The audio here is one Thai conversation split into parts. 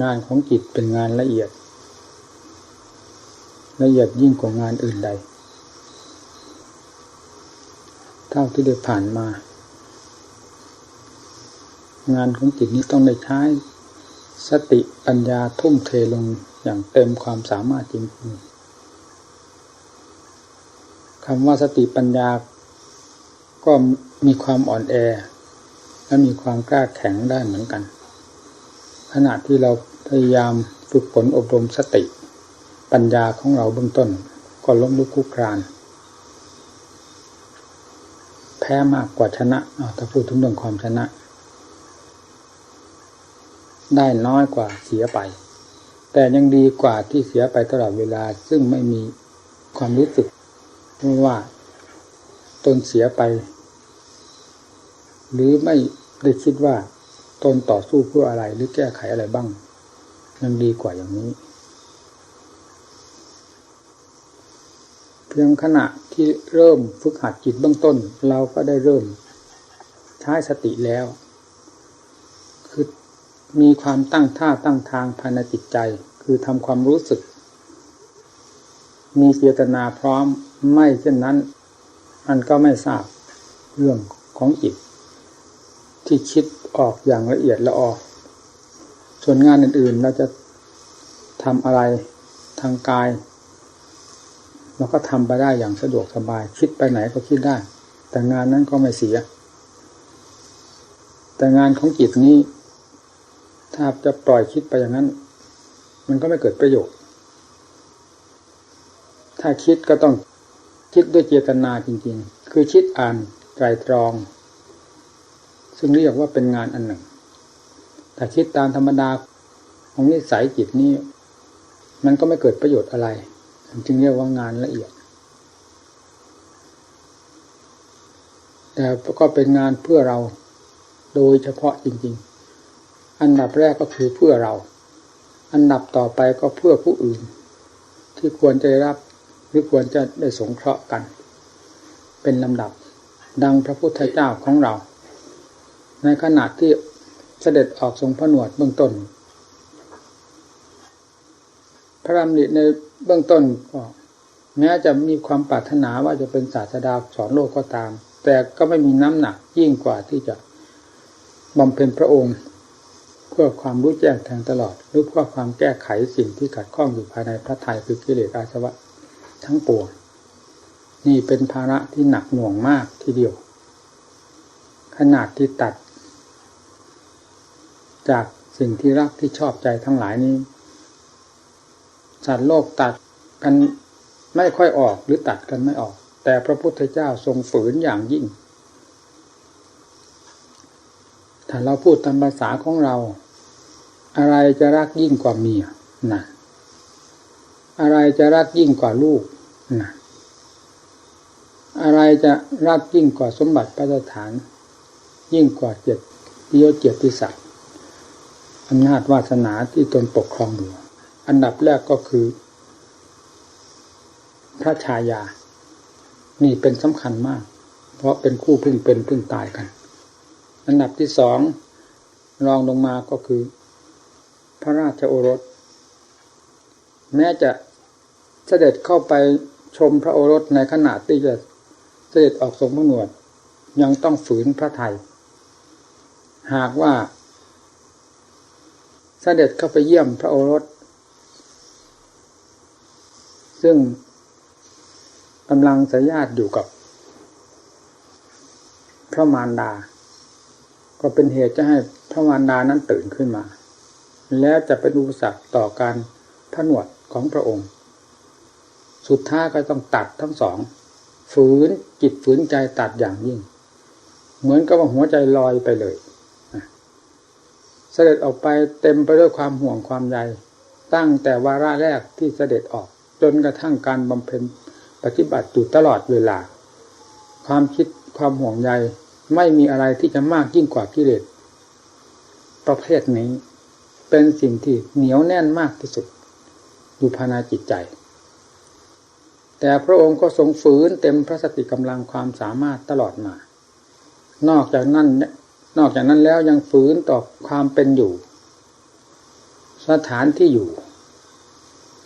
งานของจิตเป็นงานละเอียด ละเอียดยิ่งกว่างานอื่นใด เท่าที่ได้ผ่านมา งานของจิตนี้ต้องได้ใช้สติปัญญาทุ่มเทลงอย่างเต็มความสามารถจริงๆคำว่าสติปัญญาก็มีความอ่อนแอ และมีความกล้าแข็งได้เหมือนกัน ขณะที่เราพยายามฝึกฝนอบรมสติ ปัญญาของเราเบื้องต้น ก็ล้มลุกคลุกคราน แพ้มากกว่าชนะถ้าพูดถึงเรื่องความชนะ ได้น้อยกว่าเสียไป แต่ยังดีกว่าที่เสียไปตลอดเวลาซึ่งไม่มีความรู้สึกว่าตนเสียไป หรือไม่ได้คิดว่า ตนต่อสู้เพื่ออะไรหรือแก้ไขอะไรบ้างยังดีกว่าอย่างนี้ เพียงขณะที่เริ่มฝึกหัดจิตเบื้องต้น เราก็ได้เริ่มใช้สติแล้ว คือมีความตั้งท่าตั้งทางภายในจิตใจ คือทำความรู้สึก มีเจตนาพร้อมไม่เช่นนั้น มันก็ไม่ทราบเรื่องของจิตที่คิด ออกอย่างละเอียดละออส่วนงานอื่นๆ เราจะทำอะไรทางกายเราก็ทำไปได้อย่างสะดวกสบาย คิดไปไหนก็คิดได้ แต่งานนั้นก็ไม่เสีย แต่งานของจิตนี้ ถ้าจะปล่อยคิดไปอย่างนั้น มันก็ไม่เกิดประโยชน์ ถ้าคิดก็ต้องคิดด้วยเจตนาจริง ๆ คือคิดอ่านไตรตรอง ซึ่งเรียกว่าเป็นงานอันหนึ่ง แต่คิดตามธรรมดาของนิสัยจิตนี้ มันก็ไม่เกิดประโยชน์อะไร จึงเรียกว่างานละเอียด แต่ก็เป็นงานเพื่อเราโดยเฉพาะจริง ๆ อันดับแรกก็คือเพื่อเรา อันดับต่อไปก็เพื่อผู้อื่น ที่ควรจะได้รับหรือควรจะได้สงเคราะห์กัน เป็นลำดับดังพระพุทธเจ้าของเรา ในขณะที่เสด็จออกทรงพระหนวดเบื้องต้น พระรำริในเบื้องต้นก็แม้จะมีความปรารถนาว่าจะเป็นศาสดาสอนโลกก็ตาม แต่ก็ไม่มีน้ำหนักยิ่งกว่าที่จะบำเพ็ญพระองค์ เพื่อความรู้แจ้งแทงตลอดหรือเพื่อความแก้ไขสิ่งที่ขัดข้องอยู่ภายในพระทัยคือกิเลสอาสวะทั้งปวงนี่เป็นภาระที่หนักหน่วงมากทีเดียว ขนาดที่ตัด จากสิ่งที่รักที่ชอบใจทั้งหลายนี้สัตว์โลกตัดกันไม่ค่อยออกหรือตัดกันไม่ออก แต่พระพุทธเจ้าทรงฝืนอย่างยิ่ง ถ้าเราพูดตามภาษาของเรา อะไรจะรักยิ่งกว่าเมียนะอะไรจะรักยิ่งกว่าลูกนะอะไรจะรักยิ่งกว่าสมบัติปัสถาน ยิ่งกว่าเจ็ดเดียวเจ็ดที่สัตว์ อำนาจวาสนาที่ตนปกครองอยู่ อันดับแรกก็คือ พระชายา นี่เป็นสำคัญมาก เพราะเป็นคู่พึ่งเป็นพึ่งตายกัน อันดับที่สองรองลงมาก็คือ พระราชโอรส แม้จะเสด็จเข้าไปชมพระโอรสในขณะที่จะเสด็จออกทรงพระหนวด ยังต้องฝืนพระไทย หากว่า เสด็จเข้าไปเยี่ยมพระโอรส ซึ่งกำลังสยาดอยู่กับ พระมารดา ก็เป็นเหตุจะให้พระมารดานั้นตื่นขึ้นมา แล้วจะเป็นอุปสรรคต่อการผนวดของพระองค์ สุดท้ายก็ต้องตัดทั้งสอง ฝืนจิตฝืนใจตัดอย่างยิ่ง เหมือนกับว่าหัวใจลอยไปเลย เสด็จออกไปเต็มไปด้วยความห่วงความใยตั้งแต่วาระแรกที่เสด็จออก จนกระทั่งการบำเพ็ญปฏิบัติอยู่ตลอดเวลา ความคิดความห่วงใยไม่มีอะไรที่จะมากยิ่งกว่ากิเลสประเภทนี้ เป็นสิ่งที่เหนียวแน่นมากที่สุด อยู่ภายในจิตใจ แต่พระองค์ก็ทรงฝืนเต็มพระสติกำลังความสามารถตลอดมา นอกจากนั้น นอกจากนั้นแล้วยังฝืนต่อความเป็นอยู่ สถานที่อยู่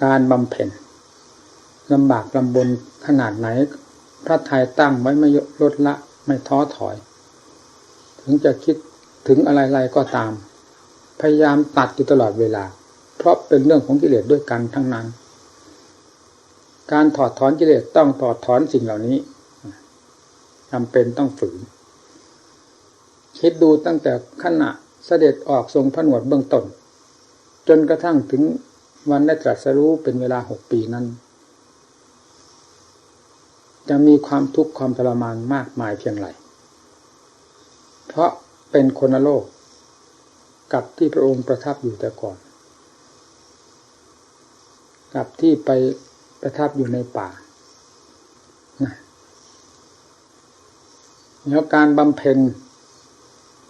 การบำเพ็ญลำบากลำบนขนาดไหน พระไทยตั้งไว้ไม่ลดละไม่ท้อถอย ถึงจะคิดถึงอะไรๆก็ตาม พยายามตัดอยู่ตลอดเวลา เพราะเป็นเรื่องของกิเลสด้วยกันทั้งนั้น การถอดถอนกิเลสต้องถอดถอนสิ่งเหล่านี้จำเป็นต้องฝืน คิดดูตั้งแต่ขณะเสด็จออกทรงผนวดเบื้องต้น จนกระทั่งถึงวันได้ตรัสรู้เป็นเวลาหกปีนั้น จะมีความทุกข์ความทรมานมากมายเพียงไรเพราะเป็นคนโลก กับที่พระองค์ประทับอยู่แต่ก่อน กับที่ไปประทับอยู่ในป่าแล้วการบำเพ็ญ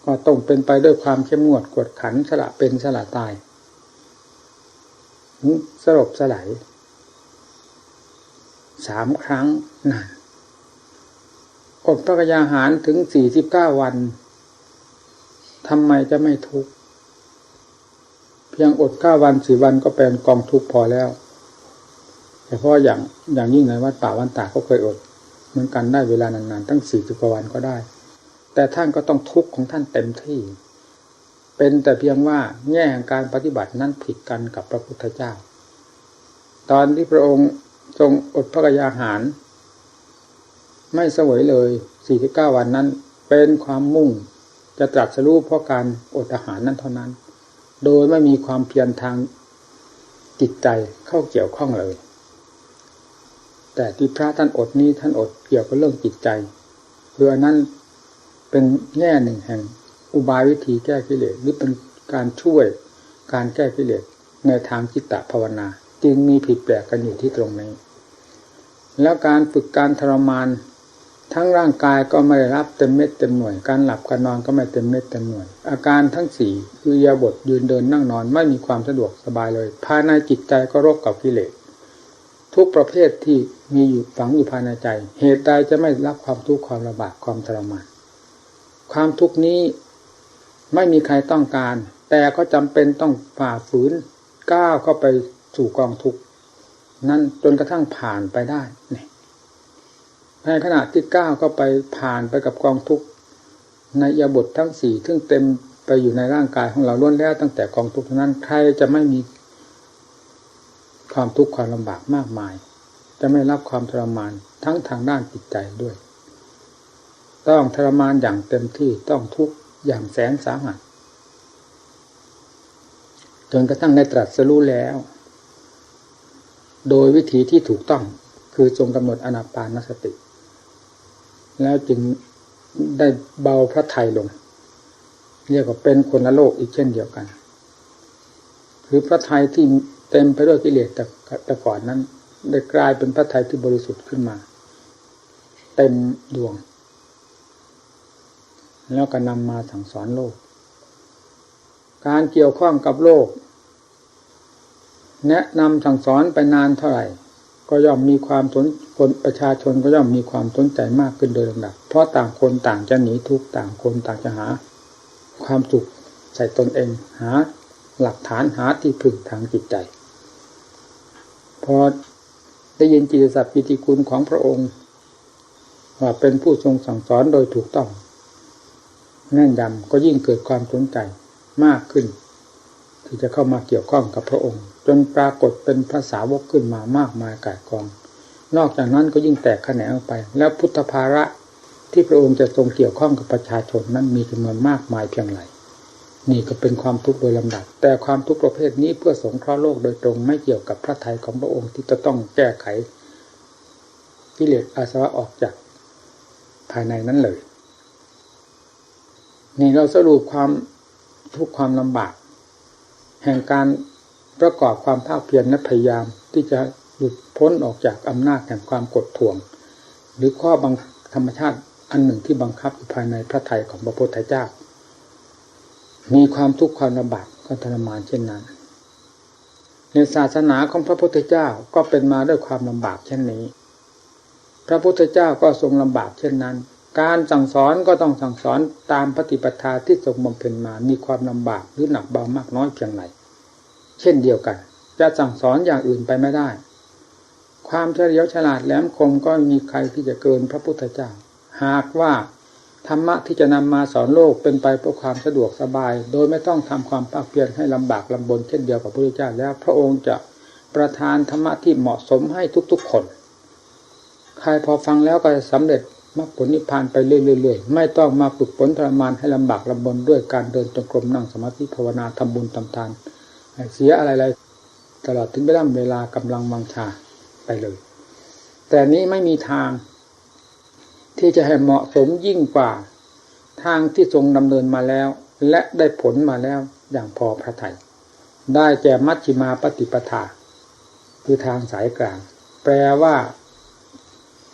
ก็ต้องเป็นไปด้วยความเข้มงวดกวดขันสละเป็นสละตายสลบสลายสามครั้งนั่นอดพระกยาหารถึงสี่สิบเก้าวันทำไมจะไม่ทุกข์เพียงอดเก้าวันสี่วันก็เป็นกองทุกข์พอแล้วแต่เพราะอย่างอย่างยิ่งในวัดป่าวันตาก็เคยอด เหมือนกันได้เวลานานๆ ตั้งสี่สิบกว่าวันก็ได้ แต่ท่านก็ต้องทุกข์ของท่านเต็มที่ เป็นแต่เพียงว่าแง่แห่งการปฏิบัตินั้นผิดกันกับพระพุทธเจ้า ตอนที่พระองค์ทรงอดพระกยาหาร ไม่เสวยเลยสี่สิบเก้าวันนั้น เป็นความมุ่งจะตรัสรู้เพราะการอดอาหารนั้นเท่านั้น โดยไม่มีความเพียรทางจิตใจเข้าเกี่ยวข้องเลย แต่ที่พระท่านอดนี้ท่านอดเกี่ยวกับเรื่องจิตใจคืออันนั้น เป็นแง่หนึ่งแห่ง อุบายวิธีแก้กิเลสหรือเป็นการช่วยการแก้กิเลสในทางจิตตภาวนา จึงมีผิดแปลกกันอยู่ที่ตรงนี้ แล้วการฝึกการทรมาน ทั้งร่างกายก็ไม่ได้รับเต็มเม็ดเต็มหน่วย การหลับการนอนก็ไม่เต็มเม็ดเต็มหน่วย อาการทั้งสี่คือยาบทยืนเดินนั่งนอนไม่มีความสะดวกสบายเลยภายในจิตใจก็รบกับกิเลสทุกประเภทที่มีอยู่ฝังอยู่ภายในใจ เหตุใดจะไม่รับความทุกข์ความลำบากความทรมาน ความทุกข์นี้ไม่มีใครต้องการ แต่ก็จำเป็นต้องฝ่าฝืนก้าวเข้าไปสู่กองทุกข์นั่นจนกระทั่งผ่านไปได้ในขณะที่ก้าวเข้าไปผ่านไปกับกองทุกข์ในยาบททั้งสี่ซึ่งเต็มไปอยู่ในร่างกายของเราล้วนแล้ว ตั้งแต่กองทุกข์นั้นใครจะไม่มีความทุกข์ความลำบากมากมาย จะไม่รับความทรมานทั้งทางด้านจิตใจด้วย ต้องทรมานอย่างเต็มที่ต้องทุกข์อย่างแสนสาหัสจนกระทั่งในตรัสรู้แล้ว โดยวิธีที่ถูกต้องคือทรงกำหนดอนาปานสติ แล้วจึงได้เบาพระไทยลง เรียกว่าเป็นคนละโลกอีกเช่นเดียวกัน คือพระไทยที่เต็มไปด้วยกิเลสแต่แต่ก่อนนั้น ได้กลายเป็นพระไทยที่บริสุทธิ์ขึ้นมา เต็มดวง แล้วก็นำมาสั่งสอนโลก การเกี่ยวข้องกับโลก แนะนำสั่งสอนไปนานเท่าไหร่ ก็ย่อมมีความสนคนประชาชนก็ย่อมมีความสนใจมากขึ้นโดยลำดับเพราะต่างคนต่างจะหนีทุกต่างคนต่างจะหา ความสุขใส่ตนเองหาหลักฐานหาที่พึ่งทางจิตใจ พอได้ยินจิตศัพท์ปิติคุณของพระองค์ว่าเป็นผู้ทรงสั่งสอนโดยถูกต้อง แน่นยำก็ยิ่งเกิดความสนใจมากขึ้น ที่จะเข้ามาเกี่ยวข้องกับพระองค์ จนปรากฏเป็นภาษาวกขึ้นมามากมายกายกอง นอกจากนั้นก็ยิ่งแตกแขนงออกไป แล้วพุทธภาระที่พระองค์จะทรงเกี่ยวข้องกับประชาชนนั้นมีจำนวนมากมายเพียงไรนี่ก็เป็นความทุกข์โดยลำดับ แต่ความทุกข์ประเภทนี้เพื่อสงเคราะห์โลกโดยตรงไม่เกี่ยวกับพระทัยของพระองค์ที่จะต้องแก้ไขกิเลสอาสวะออกจากภายในนั้นเลย นี่เราสรุปความทุกความลำบาก แห่งการประกอบความภาคเพียรและพยายามที่จะหลุดพ้นออกจากอำนาจแห่งความกดท่วง หรือข้อบังธรรมชาติอันหนึ่งที่บังคับอยู่ภายในพระทัยของพระพุทธเจ้า มีความทุกข์ความลำบากก็ทรมานเช่นนั้น ในศาสนาของพระพุทธเจ้าก็เป็นมาด้วยความลำบากเช่นนี้ พระพุทธเจ้าก็ทรงลำบากเช่นนั้น การสั่งสอนก็ต้องสั่งสอนตามปฏิปทาที่ทรงบำเพ็ญมา มีความลำบากหรือหนักเบามากน้อยเพียงไรเช่นเดียวกัน จะสั่งสอนอย่างอื่นไปไม่ได้ ความเฉลียวฉลาดแหลมคมก็มีใครที่จะเกินพระพุทธเจ้า หากว่าธรรมะที่จะนำมาสอนโลกเป็นไปเพื่อความสะดวกสบาย โดยไม่ต้องทำความภาคเพียรให้ลำบากลำบนเช่นเดียวกับพระพุทธเจ้าแล้ว พระองค์จะประทานธรรมะที่เหมาะสมให้ทุกๆคน ใครพอฟังแล้วก็จะสำเร็จ มรรคผลนิพพานไปเรื่อยๆไม่ต้องมาฝึกฝนทรมานให้ลำบากลำบนด้วยการเดินจงกรมนั่งสมาธิภาวนาทำบุญทำทานเสียอะไรๆตลอดถึงเวลาเวลากำลังวังชาไปเลย แต่นี้ไม่มีทางที่จะให้เหมาะสมยิ่งกว่าทางที่ทรงดำเนินมาแล้ว และได้ผลมาแล้วอย่างพอพระทยัยได้แก่มัชฌิมาปฏิปทา คือทางสายกลาง แปลว่า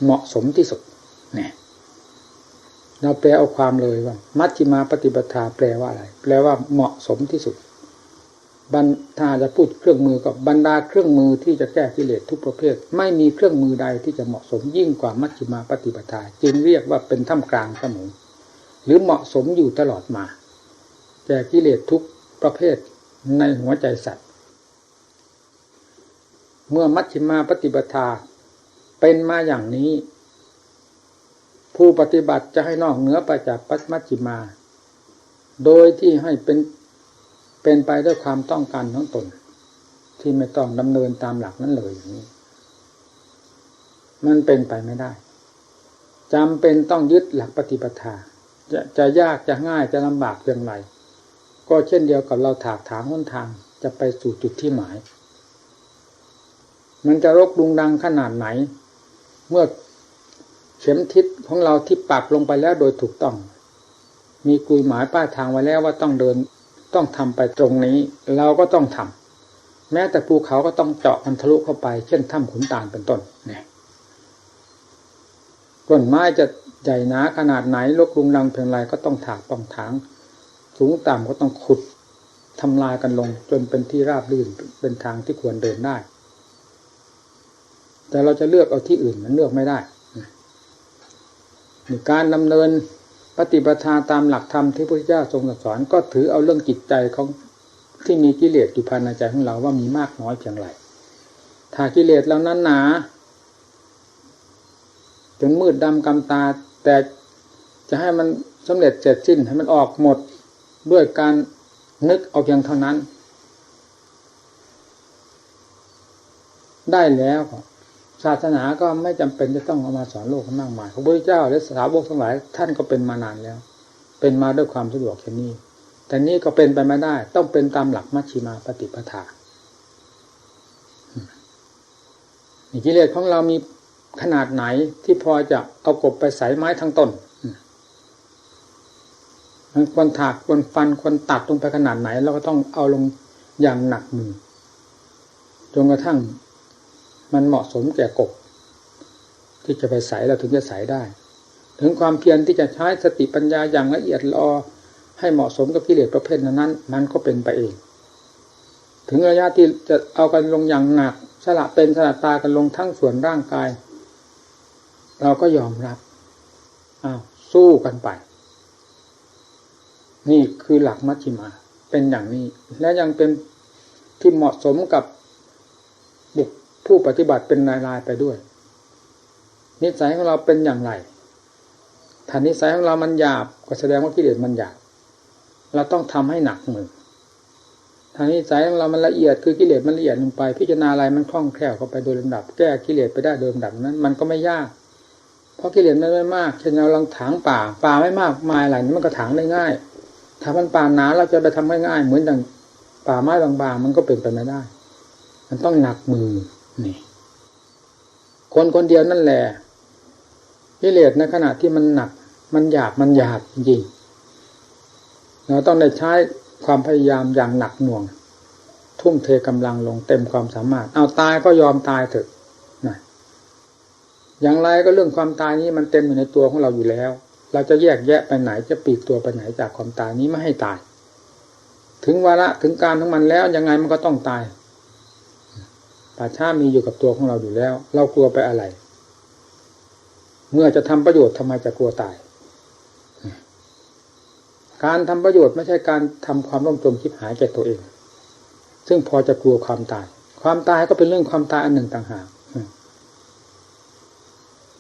เหมาะสมที่สุด เนี่ยเราแปลเอาความเลยว่า มัชฌิมาปฏิปทาแปลว่าอะไร แปลว่าเหมาะสมที่สุดบรรถ้าจะพูดเครื่องมือกับบรรดาเครื่องมือที่จะแก้กิเลสทุกประเภท ไม่มีเครื่องมือใดที่จะเหมาะสมยิ่งกว่ามัชฌิมาปฏิปทาจึงเรียกว่าเป็นท่ามกลางเสมอหรือเหมาะสมอยู่ตลอดมาแก้กิเลสทุกประเภทในหัวใจสัตว์ เมื่อมัชฌิมาปฏิปทาเป็นมาอย่างนี้ ผู้ปฏิบัติจะให้นอกเหนือไปจากปัมัชฌิมา โดยที่ให้เป็นเป็นไปด้วยความต้องการของตน ที่ไม่ต้องดำเนินตามหลักนั้นเลยอย่างนี้ มันเป็นไปไม่ได้จำเป็นต้องยึดหลักปฏิปทา จะจะยากจะง่ายจะลำบากเพียงไรก็เช่นเดียวกับเราถากถางหนทางจะไปสู่จุดที่หมาย มันจะรกดุงดังขนาดไหน เมื่อ เข็มทิศของเราที่ปักลงไปแล้วโดยถูกต้อง มีกุยหมายป้ายทางไว้แล้วว่าต้องเดินต้องทำไปตรงนี้ เราก็ต้องทำแม้แต่ภูเขาก็ต้องเจาะมันทะลุเข้าไป เช่นถ้ำขุนตาลเป็นต้นเนี่ยต้นไม้จะใหญ่หนาขนาดไหนลกลุงดังเพียงไรก็ต้องถากต้องถาง สูงต่ำก็ต้องขุดทำลายกันลง จนเป็นที่ราบรื่นเป็นทางที่ควรเดินได้ แต่เราจะเลือกเอาที่อื่นมันเลือกไม่ได้ การดำเนินปฏิปทาตามหลักธรรมที่พระพุทธเจ้าทรงสอนก็ถือเอาเรื่องจิตใจของที่มีกิเลสอยู่ภายในใจของเราว่ามีมากน้อยเพียงไรถ้ากิเลสเรานั้นหนาจนมืดดำกำตา แต่จะให้มันสำเร็จเสร็จสิ้นให้มันออกหมดด้วยการนึกเอาเพียงเท่านั้น ได้แล้ว ศาสนาก็ไม่จำเป็นจะต้องเอามาสอนโลกมากมายพระพุทธเจ้าและสาวกทั้งหลายท่านก็เป็นมานานแล้ว เป็นมาด้วยความสะดวกแค่นี้ แต่นี้ก็เป็นไปไม่ได้ ต้องเป็นตามหลักมัชชิมาปฏิปทากิเลสของเรามีขนาดไหนที่พอจะเอากบไปใส่ไม้ทั้งต้นมันควรถากควรฟันควรตัดลงไปขนาดไหนเราก็ต้องเอาลงอย่างหนักมือจนกระทั่ง มันเหมาะสมแก่กบ ที่จะไปใส่เราถึงจะใส่ได้ ถึงความเพียรที่จะใช้สติปัญญาอย่างละเอียดรอให้เหมาะสมกับกิเลสประเภทนั้น มันก็เป็นไปเอง ถึงระยะที่จะเอากันลงอย่างหนักสละเป็นสละตากันลงทั้งส่วนร่างกาย เราก็ยอมรับอ้าวสู้กันไป นี่คือหลักมัชฌิมา เป็นอย่างนี้ และยังเป็นที่เหมาะสมกับ ผู้ปฏิบัติเป็นรายๆไปด้วย นิสัยของเราเป็นอย่างไรถ้านิสัยของเรามันหยาบก็แสดงว่ากิเลสมันหยาบเราต้องทำให้หนักมือทางนิสัยของเรามันละเอียดคือกิเลสมันละเอียดลงไปพิจารณาอะไรมันคล่องแคล่วเข้าไปโดยลำดับ แก้กิเลสไปได้โดยลำดับนั้น มันก็ไม่ยาก เพราะกิเลสมันไม่มากเช่นเราลังถางป่าป่าไม่มากมายอะไรมันก็ถางได้ง่าย ถ้ามันป่าหนาเราจะไปทำง่ายๆเหมือนอย่างป่าไม้บางๆ มันก็เป็นไปไม่ได้ มันต้องหนักมือ นี่ คนคนเดียวนั่นแหละกิเลสในขณะที่มันหนัก มันหยาบมันหยาบจริงเราต้องได้ใช้ความพยายามอย่างหนักหน่วง ทุ่มเทกำลังลงเต็มความสามารถ เอาตายก็ยอมตายเถอะนะอย่างไรก็เรื่องความตายนี้มันเต็มอยู่ในตัวของเราอยู่แล้ว เราจะแยกแยะไปไหนจะปีกตัวไปไหนจากความตายนี้ไม่ให้ตาย ถึงวาระถึงการของมันแล้วยังไงมันก็ต้องตาย ป่าช้ามีอยู่กับตัวของเราอยู่แล้ว เรากลัวไปอะไร เมื่อจะทำประโยชน์ทำไมจะกลัวตาย การทำประโยชน์ไม่ใช่การทำความร่มจมคิดหายแก่ตัวเอง ซึ่งพอจะกลัวความตาย ความตายก็เป็นเรื่องความตายอันหนึ่งต่างหาก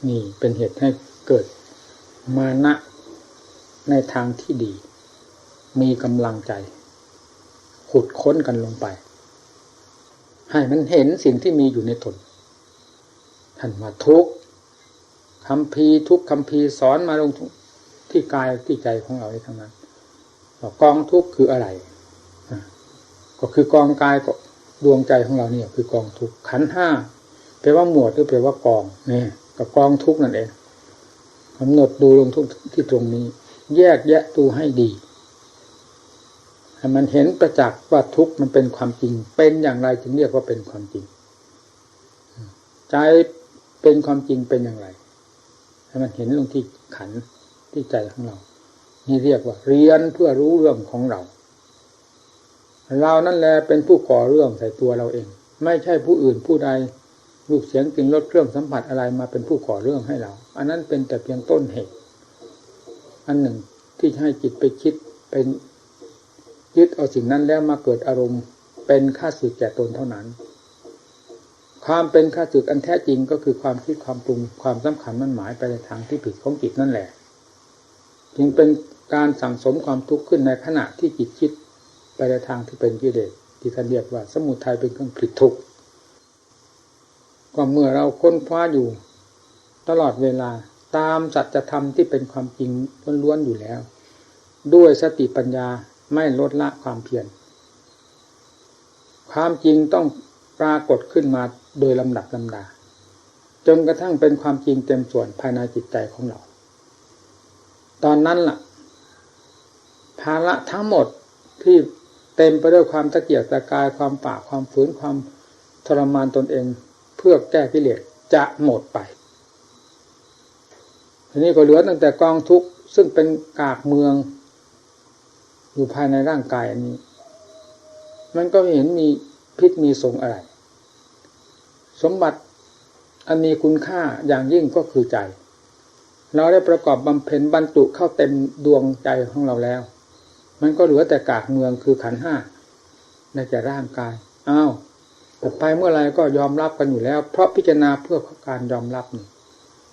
นี่เป็นเหตุให้เกิดมานะในทางที่ดี มีกำลังใจ ขุดค้นกันลงไป ให้มันเห็นสิ่งที่มีอยู่ในตนท่านมาทุกคำพีทุกคำพีสอนมาลงที่กายที่ใจของเราทั้งนั้นกองทุกคืออะไรก็คือกองกายก็ดวงใจของเราเนี่ย คือกองทุกขันห้าแปลว่าหมวดหรือแปลว่ากองเนี่ยกับกองทุกนั่นเองกำหนดดูลงทุกที่ตรงนี้ แยกแยะดูให้ดี ให้มันเห็นประจักษ์ว่าทุกมันเป็นความจริง เป็นอย่างไรจึงเรียกว่าเป็นความจริง ใจเป็นความจริงเป็นอย่างไร ให้มันเห็นลงที่ขันที่ใจของเรา นี่เรียกว่า เรียนเพื่อรู้เรื่องของเรา เรานั่นแหละเป็นผู้ก่อเรื่องใส่ตัวเราเอง ไม่ใช่ผู้อื่นผู้ใดลูกเสียงกลิ่นรสเครื่องสัมผัสอะไรมาเป็นผู้ก่อเรื่องให้เรา อันนั้นเป็นแต่เพียงต้นเหตุ อันหนึ่งที่ให้จิตไปคิดเป็น ยึดเอาสิ่งนั้นแล้วมาเกิดอารมณ์ เป็นค่าสึกแก่ตนเท่านั้น ความเป็นค่าสึกอันแท้จริงก็คือความคิดความปรุงความสำคัญมันหมายไปในทางที่ผิดของจิตนั่นแหละ จึงเป็นการสั่งสมความทุกข์ขึ้นในขณะที่จิตคิดไปในทางที่เป็นกิเลสที่ท่านเรียกว่า สมุทัยเป็นเครื่องผลิตทุกข์ก็เมื่อเราค้นคว้าอยู่ ตลอดเวลาตามสัจธรรมที่เป็นความจริงล้วนๆอยู่แล้ว ด้วยสติปัญญา ไม่ลดละความเพียรความจริงต้องปรากฏขึ้นมาโดยลำดับลำดา จนกระทั่งเป็นความจริงเต็มส่วนภายในจิตใจของเรา ตอนนั้นล่ะ ภาระทั้งหมดที่เต็มไปด้วยความตะเกียกตะกายความปากความฝืนความทรมานตนเอง เพื่อแก้กิเลสจะหมดไป ทีนี้ก็เหลือตั้งแต่กองทุกข์ซึ่งเป็นกากเมือง อยู่ภายในร่างกายอันนี้ มันก็เห็นมีพิษมีสงอะไร สมบัติอันมีคุณค่าอย่างยิ่งก็คือใจ เราได้ประกอบบำเพ็ญบรรจุเข้าเต็มดวงใจของเราแล้ว มันก็เหลือแต่กากเมืองคือขันห้าในแต่ร่างกายอ้าวแต่ไปเมื่อไรก็ยอมรับกันอยู่แล้ว เพราะพิจารณาเพื่อการยอมรับนี่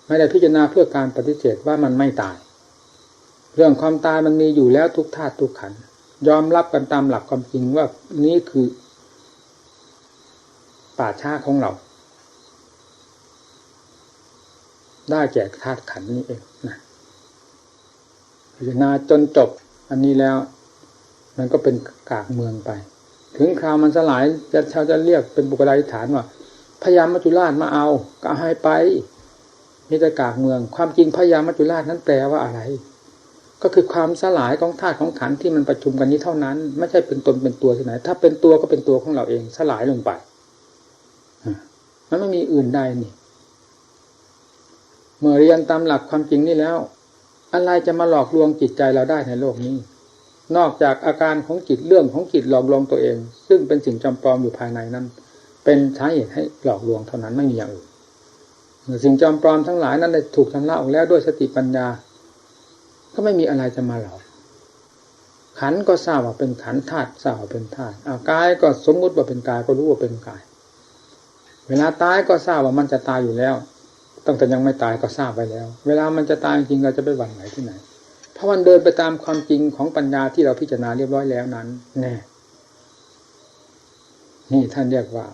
ไม่ได้พิจารณาเพื่อการปฏิเสธว่ามันไม่ตาย เรื่องความตายมันมีอยู่แล้วทุกธาตุทุกขันยอมรับกันตามหลักความจริงว่านี้คือ ป่าช้าของเรา ได้แก่ธาตุขันนี้เองนะพิจารณาจนจบอันนี้แล้ว มันก็เป็นกากเมืองไป ถึงคราวมันสลายจะชาวจะเรียกเป็นบุคลาธิฐานว่าพยายามมัจจุราชมาเอา ก็ให้ไปมีแต่กากเมือง ความจริงพยายามมัจจุราชนั้นแปลว่าอะไร ก็คือความสลายของธาตุของขันที่มันประชุมกันนี้เท่านั้น ไม่ใช่เป็นตนเป็นตัวที่ไหน ถ้าเป็นตัวก็เป็นตัวของเราเองสลายลงไปมันไม่มีอื่นใดนี่ เมื่อเรียนตามหลักความจริงนี่แล้ว อะไรจะมาหลอกลวงจิตใจเราได้ในโลกนี้ นอกจากอาการของจิตเรื่องของจิตหลอกลวงตัวเอง ซึ่งเป็นสิ่งจำปลอมอยู่ภายในนั้น เป็นสาเหตุให้หลอกลวงเท่านั้นไม่มีอย่างอื่นสิ่งจำปลอมทั้งหลายนั้นได้ถูกชำระออกแล้วด้วยสติปัญญา ไม่มีอะไรจะมาหลอกขันก็ทราบว่าเป็นขันธาตุทราบว่าเป็นธาตุอากายก็สมมุติว่าเป็นกายก็รู้ว่าเป็นกาย เวลาตายก็ทราบว่ามันจะตายอยู่แล้ว ตั้งแต่ยังไม่ตายก็ทราบไปแล้ว เวลามันจะตายจริงเราจะไปหวั่นไหวที่ไหนถ้าะมันเดินไปตามความจริงของปัญญาที่เราพิจารณาเรียบร้อยแล้วนั้น แน่ นี่ท่านเรียกว่า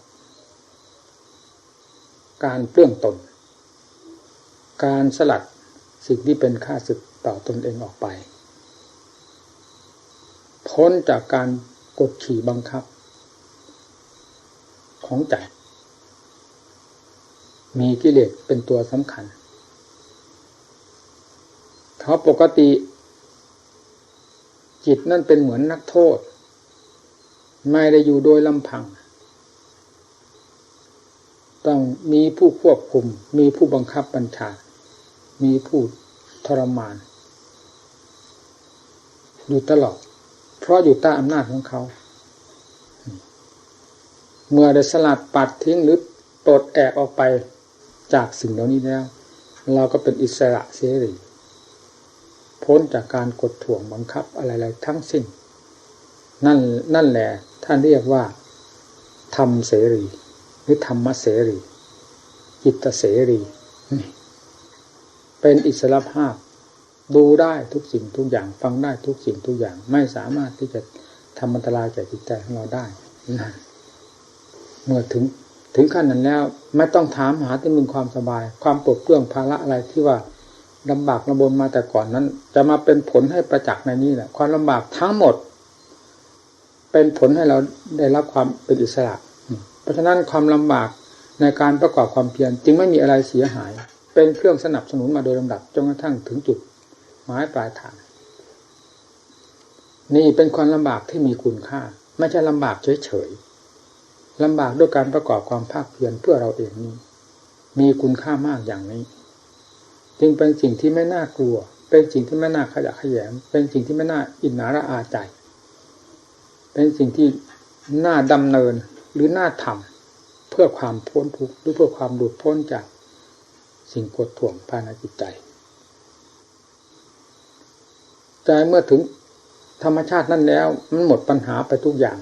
การเปลื้องตน การสลัดสิ่งที่เป็นค่าศึก ต่อตนเองออกไป พ้นจากการกดขี่บังคับ ของใจมีกิเลสเป็นตัวสำคัญเพราะปกติ จิตนั่นเป็นเหมือนนักโทษ ไม่ได้อยู่โดยลำพัง ต้องมีผู้ควบคุม มีผู้บังคับบัญชา มีผู้ทรมาน อยู่ตลอด เพราะอยู่ใต้อำนาจของเขา เมื่อได้สลัดปัดทิ้งหรือปลดแอกออกไปจากสิ่งเหล่านี้แล้ว เราก็เป็นอิสระเสรีพ้นจากการกดถ่วงบังคับอะไรๆทั้งสิ้น นั่นนั่นแหละท่านเรียกว่าธรรมเสรี หรือธรรมเสรีจิตเสรี เป็นอิสระภาพ ดูได้ทุกสิ่งทุกอย่าง ฟังได้ทุกสิ่งทุกอย่าง ไม่สามารถที่จะทำอันตรายแก่จิตใจของเราได้นะเมื่อถึงถึงขั้นนั้นแล้ว ไม่ต้องถามหาที่มึงความสบาย ความปลดเปลื้องภาระอะไรที่ว่าลำบากลำบนมาแต่ก่อนนั้น จะมาเป็นผลให้ประจักษ์ในนี้แหละความลำบากทั้งหมด เป็นผลให้เราได้รับความเป็นอิสระ เพราะฉะนั้นความลำบากในการประกอบความเพียรจึงไม่มีอะไรเสียหาย เป็นเครื่องสนับสนุนมาโดยลำดับจนกระทั่งถึงจุด หมายปลายทาง นี่เป็นความลำบากที่มีคุณค่า ไม่ใช่ลำบากเฉยๆลำบากด้วยการประกอบความภาคเพียรเพื่อเราเองนี้ มีคุณค่ามากอย่างนี้ จึงเป็นสิ่งที่ไม่น่ากลัว เป็นสิ่งที่ไม่น่าขยะขยงเป็นสิ่งที่ไม่น่าอินนาระอาใจ เป็นสิ่งที่น่าดำเนินหรือน่าทำเพื่อความพ้นทุกข์หรือเพื่อความหลุดพ้นจากสิ่งกดท่วงภายในจิตใจ ใจเมื่อถึงธรรมชาตินั่นแล้ว มันหมดปัญหาไปทุกอย่าง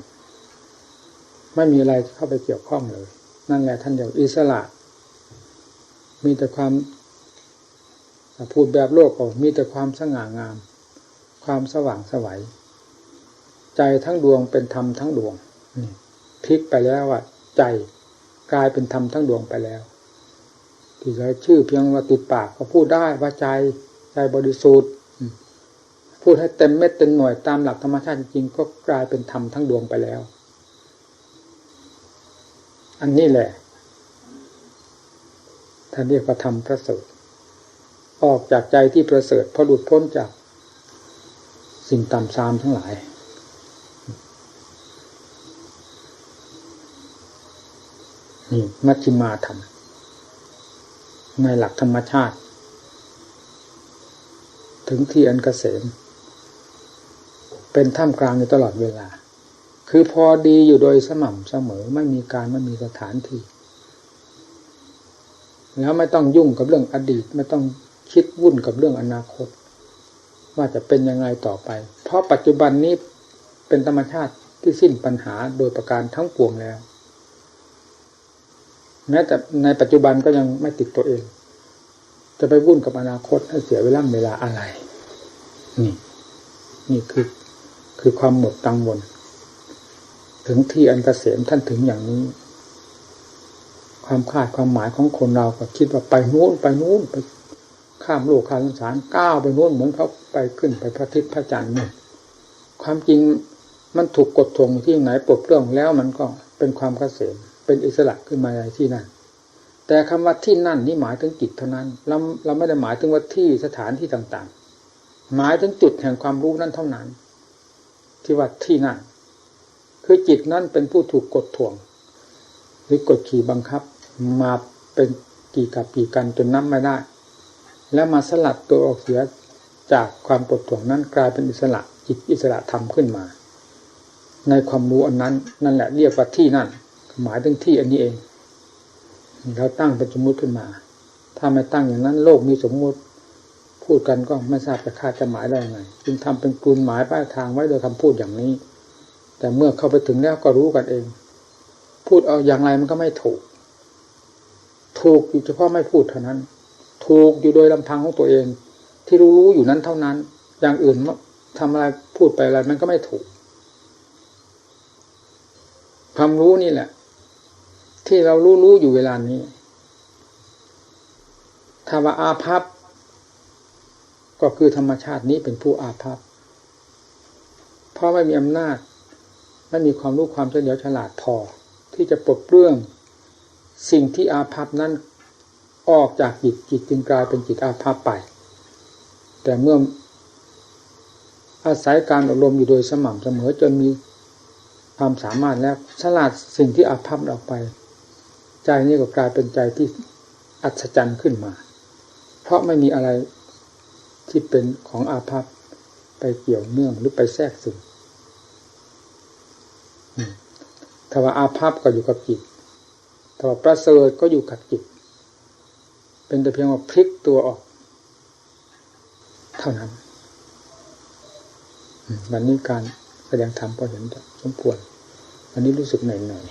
ไม่มีอะไรเข้าไปเกี่ยวข้องเลย นั่นแหละท่านเดียวอิสระ มีแต่ความพูดแบบโลกก็มีแต่ความสง่างาม ความสว่างสวัย ใจทั้งดวงเป็นธรรมทั้งดวงพลิกไปแล้วว่าใจกลายเป็นธรรมทั้งดวงไปแล้วที่ใช้ชื่อเพียงว่าติดปากก็พูดได้ว่าใจใจบริสุทธิ์ พูดให้เต็มเม็ดเต็มหน่วยตามหลักธรรมชาติจริงก็กลายเป็นธรรมทั้งดวงไปแล้ว อันนี้แหละท่านเรียกว่าธรรมประเสริฐออกจากใจที่ประเสริฐพอหลุดพ้นจากสิ่งต่ำซามทั้งหลาย นี่มัชฌิมาธรรม ในหลักธรรมชาติ ถึงที่อันกเกษม เป็นท่ามกลางอยู่ตลอดเวลา คือพอดีอยู่โดยสม่ำเสมอไม่มีการไม่มีสถานที่แล้วไม่ต้องยุ่งกับเรื่องอดีต ไม่ต้องคิดวุ่นกับเรื่องอนาคต ว่าจะเป็นยังไงต่อไป เพราะปัจจุบันนี้เป็นธรรมชาติที่สิ้นปัญหาโดยประการทั้งปวงแล้วแม้แต่ในปัจจุบันก็ยังไม่ติดตัวเอง จะไปวุ่นกับอนาคตให้เสียเวลาเวลาอะไร นี่ นี่คือ คือความหมดกังวลถึงที่อันกเกษมท่านถึงอย่างนี้ ความคาดความหมายของคนเราก็คิดว่าไปนู้นไปนู้นไปข้ามโลกข้ามสงสารก้าวไปนู้นเหมือนเขาไปขึ้นไปพระทิศพระจันทร์นี่ความจริงมันถูกกดทวงที่ไหนปลดเปลื้องแล้วมันก็เป็นความเกษมเป็นอิสระขึ้นมาในที่นั่นแต่คำว่าที่นั่นนี่หมายถึงจิตเท่านั้นเราเราไม่ได้หมายถึงว่าที่สถานที่ต่างๆ หมายถึงจุดแห่งความรู้นั้นเท่านั้น ที่ว่าที่นั่นคือจิตนั่นเป็นผู้ถูกกดถ่วง หรือกดขี่บังคับ มาเป็นกี่กับกี่กันจนนับไม่ได้ แล้วมาสลัดตัวออกเสียจากความกดถ่วงนั้นกลายเป็นอิสระจิตอิสระธรรมขึ้นมา ในความรู้อันนั้น นั่นแหละเรียกว่าที่นั่น หมายถึงที่อันนี้เองเราตั้งเป็นสมมติขึ้นมา ถ้าไม่ตั้งอย่างนั้น โลกมีสมมติ พูดกันก็ไม่ทราบจะคาดจะหมายได้ไงจึงทำเป็นกลุ่มหมายป้ายทางไว้โดยคำพูดอย่างนี้ แต่เมื่อเข้าไปถึงแล้วก็รู้กันเอง พูดเอาอย่างไรมันก็ไม่ถูก ถูกอยู่เฉพาะไม่พูดเท่านั้น ถูกอยู่โดยลำพังของตัวเอง ที่รู้รู้อยู่นั้นเท่านั้น อย่างอื่นทำอะไรพูดไปอะไรมันก็ไม่ถูกความรู้นี่แหละ ที่เรารู้รู้อยู่เวลานี้ถ้าว่าอาภัพ ก็คือธรรมชาตินี้เป็นผู้อาภัพเพราะไม่มีอำนาจไม่มีความรู้ความเฉลียวฉลาดพอ ที่จะปลดเปลื้องสิ่งที่อาภัพนั้นออกจากจิตจิตจึงกลายเป็นจิตอาภัพไป แต่เมื่ออาศัยการอบรมอยู่โดยสม่ำเสมอจนมีความสามารถแล้วฉลาดสิ่งที่อาภัพออกไป ใจนี้ก็กลายเป็นใจที่อัศจรรย์ขึ้นมา เพราะไม่มีอะไร ที่เป็นของอาภัพไปเกี่ยวเนื่องหรือไปแทรกซึมถ้าว่าอาภัพก็อยู่กับจิตถ้าว่าประเสริฐก็อยู่กับจิต เป็นแต่เพียงว่าพลิกตัวออก เท่านั้น วันนี้การแสดงธรรมก็เห็นสมควรวันนี้รู้สึกเหนื่อยหน่อย